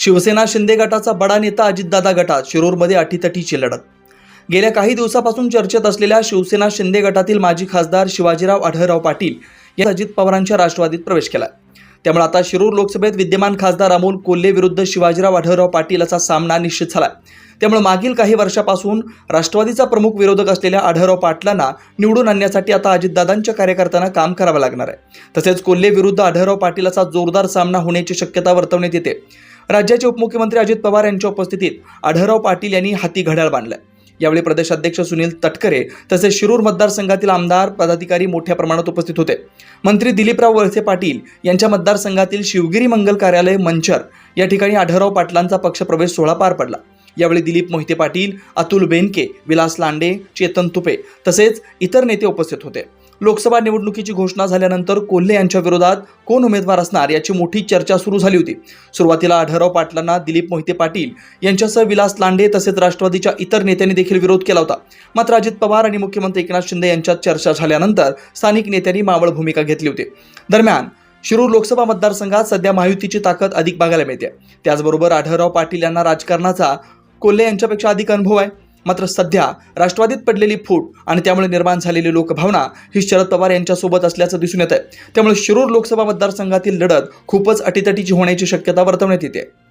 शिवसेना शिंदे गटाचा बडा नेता अजितदादा गटात शिरूरमध्ये अटीतटीची लढत. गेल्या काही दिवसापासून चर्चेत असलेल्या शिवसेना शिंदे गटातील माजी खासदार शिवाजीराव आढळराव पाटील यांनी अजित पवारांच्या राष्ट्रवादीत प्रवेश केला. त्यामुळे आता शिरूर लोकसभेत विद्यमान खासदार अमोल कोल्हे विरुद्ध शिवाजीराव आढळराव पाटील असा सामना निश्चित झाला. त्यामुळे मागील काही वर्षापासून राष्ट्रवादीचा प्रमुख विरोधक असलेल्या आढळराव पाटलांना निवडून आणण्यासाठी आता अजितदादांच्या कार्यकर्त्यांना काम करावं लागणार आहे. तसेच कोल्हे विरुद्ध आढळराव पाटील असा जोरदार सामना होण्याची शक्यता वर्तवण्यात येते. राज्याचे उपमुख्यमंत्री अजित पवार यांच्या उपस्थितीत आढळराव पाटील यांनी हाती घड्याळ बांधलं. यावेळी प्रदेशाध्यक्ष सुनील तटकरे तसेच शिरूर मतदारसंघातील आमदार पदाधिकारी मोठ्या प्रमाणात उपस्थित होते. मंत्री दिलीपराव वळसे पाटील यांच्या मतदारसंघातील शिवगिरी मंगल कार्यालय मंचर या ठिकाणी आढळराव पाटलांचा पक्षप्रवेश सोहळा पार पडला. यावेळी दिलीप मोहिते पाटील अतुल बेनके विलास लांडे चेतन तुपे तसेच इतर नेते उपस्थित होते. लोकसभा निवडणुकीची घोषणा झाल्यानंतर कोल्हे यांच्या विरोधात कोण उमेदवार असणार याची मोठी चर्चा सुरू झाली होती. सुरुवातीला आढळराव पाटलांना दिलीप मोहिते पाटील यांच्यासह विलास लांडे तसेच राष्ट्रवादीच्या इतर नेत्यांनी देखील विरोध केला होता. मात्र अजित पवार आणि मुख्यमंत्री एकनाथ शिंदे यांच्यात चर्चा झाल्यानंतर स्थानिक नेत्यांनी मावळ भूमिका घेतली होती. दरम्यान शिरूर लोकसभा मतदारसंघात सध्या महायुतीची ताकद अधिक बघायला मिळते. त्याचबरोबर आढळराव पाटील यांना राजकारणाचा कोल्हे यांच्यापेक्षा अधिक अनुभव आहे. मात्र सध्या राष्ट्रवादीत पडलेली फूट आणि त्यामुळे निर्माण झालेली लोकभावना ही शरद पवार यांच्यासोबत असल्याचं दिसून येत आहे त्यामुळे शिरूर लोकसभा मतदारसंघातील लढत खूपच अटीतटीची होण्याची शक्यता वर्तवण्यात येते.